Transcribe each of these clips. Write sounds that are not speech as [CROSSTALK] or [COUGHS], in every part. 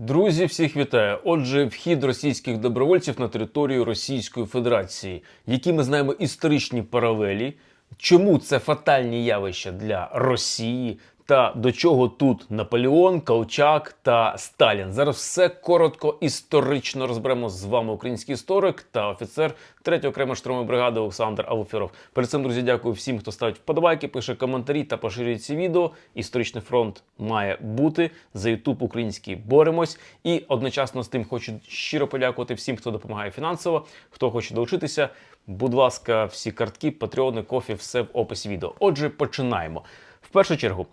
Друзі, всіх вітаю. Отже, вхід російських добровольців на територію Російської Федерації, які ми знаємо історичні паралелі, чому це фатальні явища для Росії, та до чого тут Наполеон, Колчак та Сталін. Зараз все коротко історично розберемо з вами український історик та офіцер 3 окремої штурмової бригади Олександр Алферов. Перед цим, друзі, дякую всім, хто ставить вподобайки, пише коментарі та поширює ці відео. Історичний фронт має бути за Ютуб український боремось. І одночасно з тим хочу щиро подякувати всім, хто допомагає фінансово, хто хоче долучитися. Будь ласка, всі картки, патреони, кофі, все в описі відео. Отже, починаємо. В першу чергу,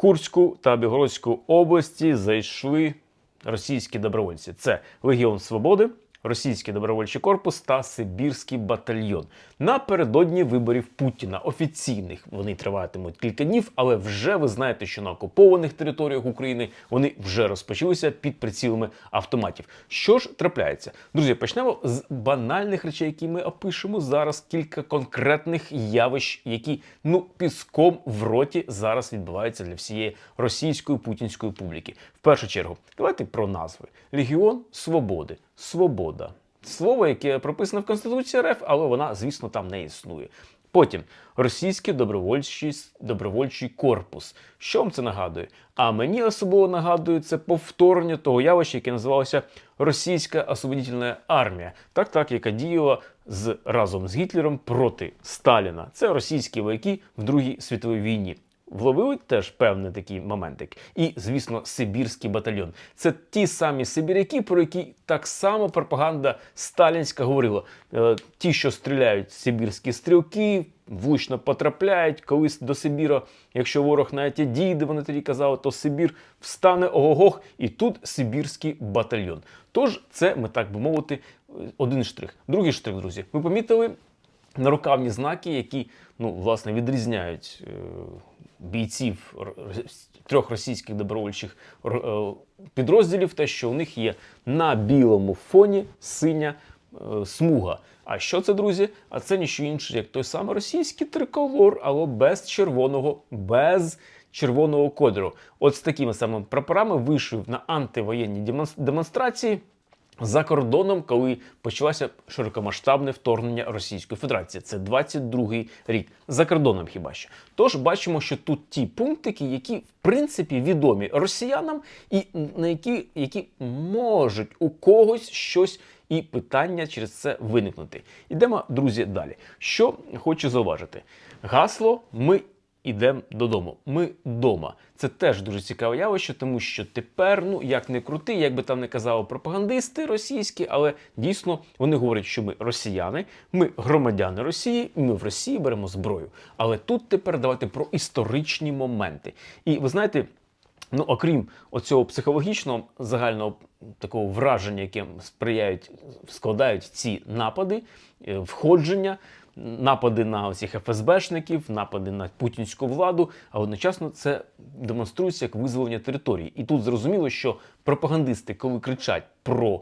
Курську та Бігородську області зайшли російські добровольці. Це Легіон Свободи, Російський добровольчий корпус та Сибірський батальйон. Напередодні виборів Путіна офіційних вони триватимуть кілька днів, але вже ви знаєте, що на окупованих територіях України вони вже розпочалися під прицілами автоматів. Що ж трапляється, друзі? Почнемо з банальних речей, які ми опишемо зараз. Кілька конкретних явищ, які ну піском в роті зараз відбуваються для всієї російської путінської публіки. В першу чергу, давайте про назви: Легіон Свободи, Свобода. Слово, яке прописано в Конституції РФ, але вона, звісно, там не існує. Потім російський добровольчий, добровольчий корпус. Що вам це нагадує? А мені особливо нагадує це повторення того явища, яке називалося Російська освободительна армія, так так, яка діяла з разом з Гітлером проти Сталіна. Це російські вояки в Другій світовій війні. Вловили теж певний такий моментик. І, звісно, Сибірський батальйон. Це ті самі сибіряки, про які так само пропаганда сталінська говорила. Е, ті, що стріляють сибірські стрілки, влучно потрапляють колись до Сибіра. Якщо ворог навіть дійде, вони тоді казали, то Сибір встане огогох, і тут Сибірський батальйон. Тож, це ми так би мовити, один штрих. Другий штрих, друзі. Ви помітили нарукавні знаки, які ну, власне відрізняють е, бійців трьох російських добровольчих е, підрозділів, те, що у них є на білому фоні синя е, смуга. А що це, друзі? А це ніщо інше, як той самий російський триколор, але без червоного, без червоного кольору. От з такими самими прапорами вийшов на антивоєнні демонстрації за кордоном, коли почалося широкомасштабне вторгнення Російської Федерації. Це 22-й рік. За кордоном хіба що. Тож бачимо, що тут ті пунктики, які в принципі відомі росіянам, і на які, які можуть у когось щось і питання через це виникнути. Ідемо, друзі, далі. Що хочу зауважити? Гасло ми Ідемо додому. Ми вдома. Це теж дуже цікаве явище, тому що тепер, ну як не крути, як би там не казали пропагандисти російські, але дійсно вони говорять, що ми росіяни, ми громадяни Росії, і ми в Росії беремо зброю. Але тут тепер давайте про історичні моменти. І ви знаєте. Ну, окрім оцього психологічного загального такого враження, яке сприяють, складають ці напади, е, входження, напади на оцих ФСБшників, напади на путінську владу, а одночасно це демонструється як визволення території. І тут зрозуміло, що пропагандисти, коли кричать про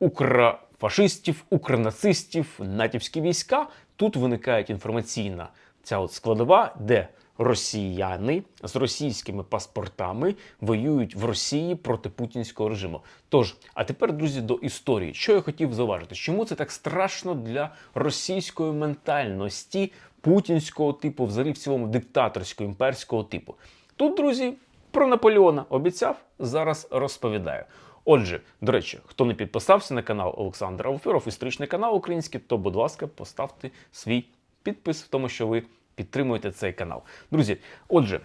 укрофашистів, укронацистів, натівські війська, тут виникає інформаційна ця от складова, де росіяни з російськими паспортами воюють в Росії проти путінського режиму. Тож, а тепер, друзі, до історії. Що я хотів зауважити? Чому це так страшно для російської ментальності путінського типу, взагалі в цілому диктаторського імперського типу? Тут, друзі, про Наполеона обіцяв, зараз розповідаю. Отже, до речі, хто не підписався на канал Олександра Алферов, історичний канал український, то, будь ласка, поставте свій підпис в тому, що ви підтримуєте цей канал. Друзі, отже,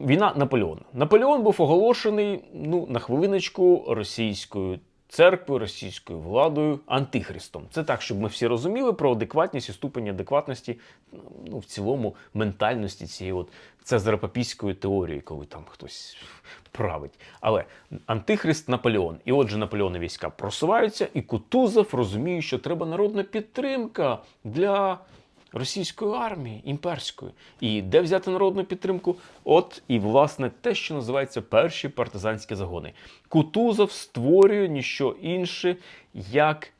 війна Наполеона. Наполеон був оголошений ну, на хвилиночку російською церквою, російською владою, антихристом. Це так, щоб ми всі розуміли про адекватність і ступень адекватності, ну, в цілому, ментальності цієї от цезаропапійської теорії, коли там хтось править. Але антихрист Наполеон. І отже, Наполеони війська просуваються, і Кутузов розуміє, що треба народна підтримка для російської армії імперської. І де взяти народну підтримку? От і власне те, що називається перші партизанські загони. Кутузов створює ніщо інше, як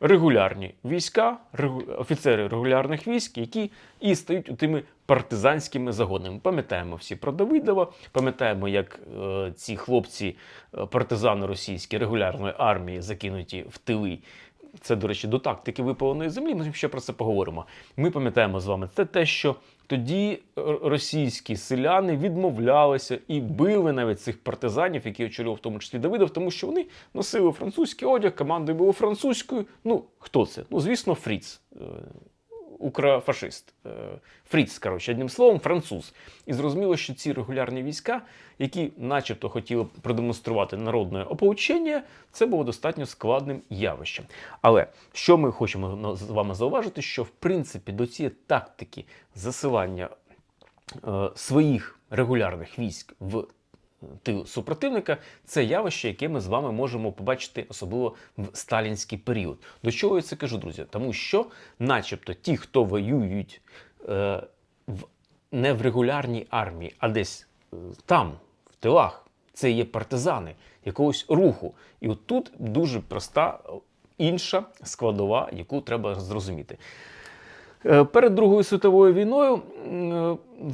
регулярні війська, офіцери регулярних військ, які і стають тими партизанськими загонами. Пам'ятаємо всі про Давидова, пам'ятаємо, як е, ці хлопці, е, партизани російські регулярної армії, закинуті в тили. Це, до речі, до тактики випаленої землі. Ми ще про це поговоримо. Ми пам'ятаємо з вами це те, що тоді російські селяни відмовлялися і били навіть цих партизанів, які очолював в тому числі Давидов, тому що вони носили французький одяг, командою було французькою. Ну, хто це? Ну, звісно, Фріц. Укрофашист. Е, Фріц, коротше, одним словом, француз. І зрозуміло, що ці регулярні війська, які начебто хотіли продемонструвати народне ополчення, це було достатньо складним явищем. Але що ми хочемо з вами зауважити, що в принципі до цієї тактики засилання е, своїх регулярних військ в тил супротивника це явище, яке ми з вами можемо побачити особливо в сталінський період. До чого я це кажу, друзі? Тому що, начебто, ті, хто воюють е, в, не в регулярній армії, а десь е, там, в тилах, це є партизани якогось руху. І от тут дуже проста е, інша складова, яку треба зрозуміти. Е, Перед Другою світовою війною е,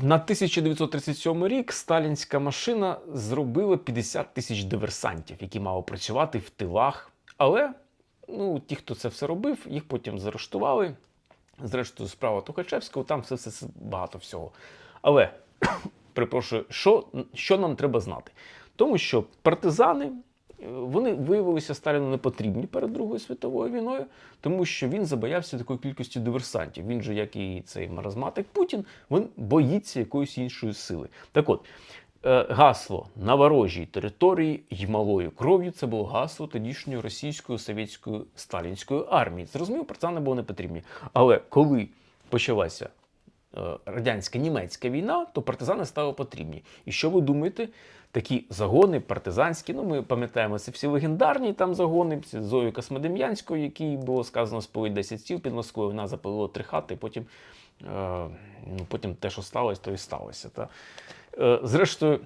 на 1937 рік сталінська машина зробила 50 тисяч диверсантів, які мали працювати в тилах. Але ну, ті, хто це все робив, їх потім заарештували. Зрештою, справа Тухачевського, там все, все, все багато всього. Але, [COUGHS] перепрошую, що, що нам треба знати? Тому що партизани вони виявилися Сталіну не потрібні перед Другою світовою війною, тому що він забоявся такої кількості диверсантів. Він же, як і цей маразматик Путін, він боїться якоїсь іншої сили. Так от. е, Гасло на ворожій території й малою кров'ю це було гасло тодішньої російської совєтської сталінської армії. Зрозуміло, партизани були не потрібні. Але коли почалася е, радянсько-німецька війна, то партизани стали потрібні. І що ви думаєте? Такі загони партизанські, ну ми пам'ятаємо, це всі легендарні там загони, Зою Космодем'янської, якій було сказано спалить 10 стів під Москвою, вона запалила три хати, потім, е, ну, потім те, що сталося, то і сталося. Та. Е, зрештою,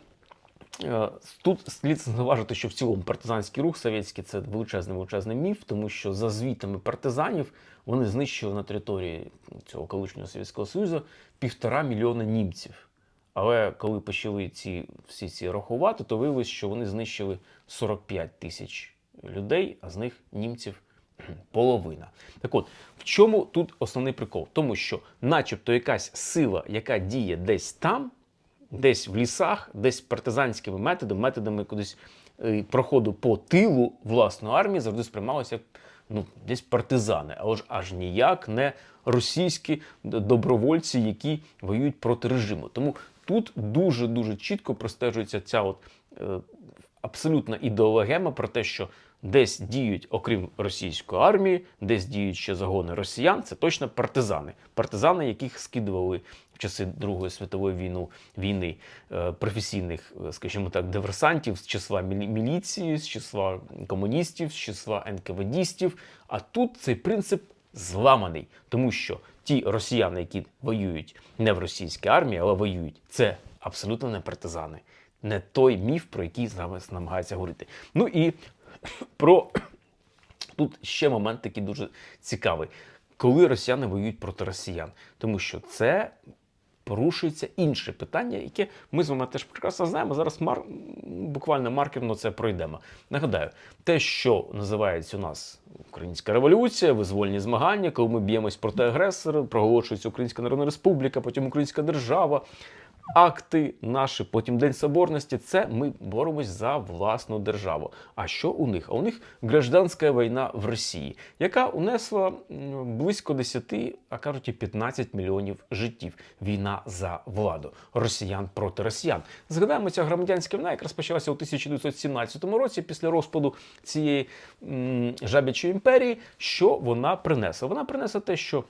Тут слід зауважити, що в цілому партизанський рух совєтський це величезний величезний міф, тому що за звітами партизанів вони знищили на території цього колишнього Совєтського Союзу півтора мільйона німців. Але коли почали ці всі ці рахувати, то виявилось, що вони знищили 45 тисяч людей, а з них німців [CLEARS THROAT] половина. Так от, в чому тут основний прикол? Тому що, начебто, якась сила, яка діє десь там, десь в лісах, десь партизанськими методами, методами кудись е, проходу по тилу власної армії завжди сприймалося як ну, десь партизани, але ж аж ніяк не російські добровольці, які воюють проти режиму. Тому тут дуже дуже чітко простежується ця от е, абсолютна ідеологема про те, що десь діють, окрім російської армії, десь діють ще загони росіян, це точно партизани. Партизани, яких скидували в часи Другої світової війни, війни е, професійних, е, скажімо так, диверсантів з числа міліції, з числа комуністів, з числа НКВДістів. А тут цей принцип зламаний, тому що ті росіяни, які воюють не в російській армії, але воюють, це абсолютно не партизани. Не той міф, про який зараз намагається говорити. Ну і про тут ще момент такий дуже цікавий. Коли росіяни воюють проти росіян, тому що це порушується інше питання, яке ми з вами теж прекрасно знаємо. Зараз мар... буквально маркерно це пройдемо. Нагадаю, те, що називається у нас Українська революція, визвольні змагання, коли ми б'ємось проти агресора, проголошується Українська Народна Республіка, потім Українська держава. Акти наші, потім День Соборності, це ми боремось за власну державу. А що у них? А у них гражданська війна в Росії, яка унесла близько 10, а кажуть, і 15 мільйонів життів. Війна за владу росіян проти росіян. Згадаємо, ця громадянська війна, яка розпочалася у 1917 році після розпаду цієї м, жабячої імперії. Що вона принесла? Вона принесла те, що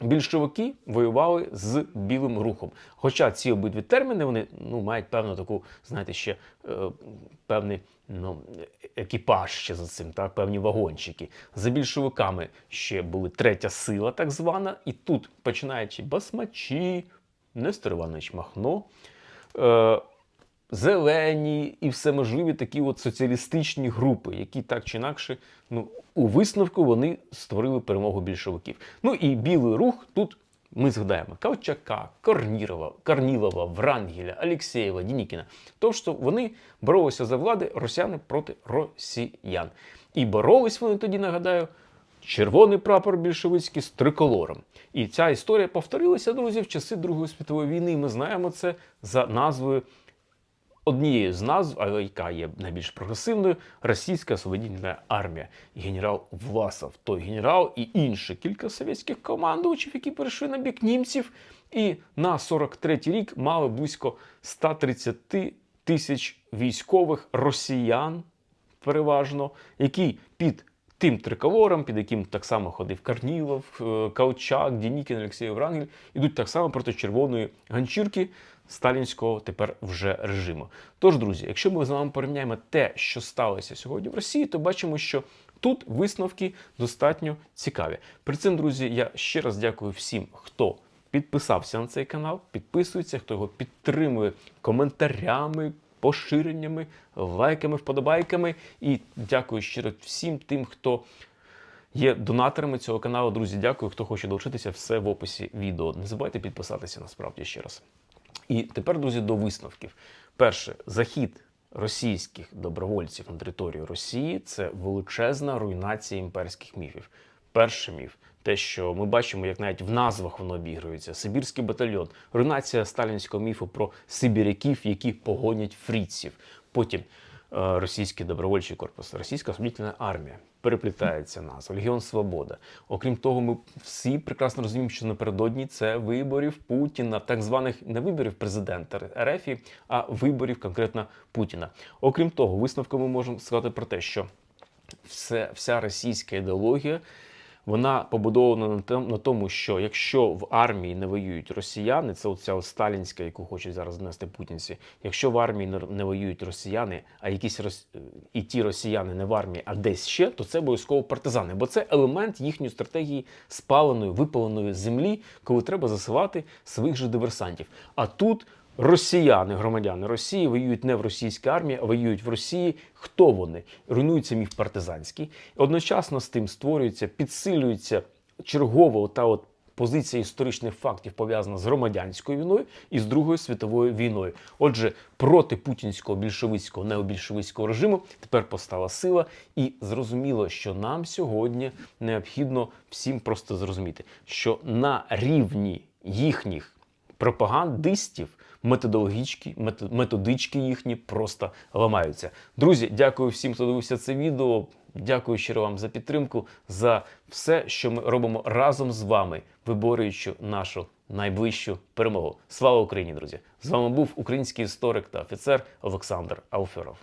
більшовики воювали з білим рухом. Хоча ці обидві терміни вони ну, мають певну таку, знаєте, ще е, певний ну, екіпаж ще за цим, так, певні вагончики. За більшовиками ще були третя сила, так звана, і тут, починаючи басмачі, Нестор Іванович Махно. Е, Зелені і все можливі такі от соціалістичні групи, які так чи інакше, ну у висновку вони створили перемогу більшовиків. Ну і білий рух тут Ми згадаємо Кавчака, Корнірова, Корнілова, Врангеля, Алєксєєва, Дінікіна. Тому що вони боролися за влади росіяни проти росіян. І боролись вони тоді, нагадаю, червоний прапор більшовицький з триколором. І ця історія повторилася, друзі, в часи Другої світової війни. Ми знаємо це за назвою однією з назв, а яка є найбільш прогресивною, російська освободительна армія. Генерал Власов, той генерал і інші кілька совєтських командувачів, які перейшли на бік німців, і на 43-й рік мали близько 130 тисяч військових росіян, переважно, які під тим триколором, під яким так само ходив Карнілов, е, Каучак, Дінікін, Олексій Врангель, ідуть так само проти червоної ганчірки сталінського тепер вже режиму. Тож, друзі, якщо ми з вами порівняємо те, що сталося сьогодні в Росії, то бачимо, що тут висновки достатньо цікаві. При цим, друзі, я ще раз дякую всім, хто підписався на цей канал, підписується, хто його підтримує коментарями, поширеннями, лайками, вподобайками. І дякую щиро всім тим, хто є донаторами цього каналу. Друзі, дякую. Хто хоче долучитися, все в описі відео. Не забувайте підписатися насправді ще раз. І тепер, друзі, до висновків. Перше, захід російських добровольців на територію Росії це величезна руйнація імперських міфів. Перший міф. Те, що ми бачимо, як навіть в назвах воно обігрується. Сибірський батальйон, руйнація сталінського міфу про сибіряків, які погонять фріців. Потім е, російський добровольчий корпус, російська освободительна армія. Переплітається назва, Легіон Свобода. Окрім того, ми всі прекрасно розуміємо, що напередодні це виборів Путіна, так званих не виборів президента РФ, а виборів конкретно Путіна. Окрім того, висновком ми можемо сказати про те, що все, вся російська ідеологія вона побудована на тому, що якщо в армії не воюють росіяни, це оця сталінська, яку хочуть зараз знести путінці. Якщо в армії не воюють росіяни, а якісь рос... і ті росіяни не в армії, а десь ще, то це обов'язково партизани, бо це елемент їхньої стратегії спаленої, випаленої землі, коли треба засилати своїх же диверсантів. А тут Росіяни, громадяни Росії, воюють не в російській армії, а воюють в Росії. Хто вони? Руйнується міф партизанський. Одночасно з тим створюється, підсилюється чергова та от позиція історичних фактів пов'язана з громадянською війною і з Другою світовою війною. Отже, проти путінського більшовицького необільшовицького режиму тепер постала сила, і зрозуміло, що нам сьогодні необхідно всім просто зрозуміти, що на рівні їхніх пропагандистів методологічки, мето- методички їхні просто ламаються. Друзі, дякую всім, хто дивився це відео. Дякую щиро вам за підтримку, за все, що ми робимо разом з вами, виборюючи нашу найближчу перемогу. Слава Україні, друзі! З вами був український історик та офіцер Олександр Ауферов.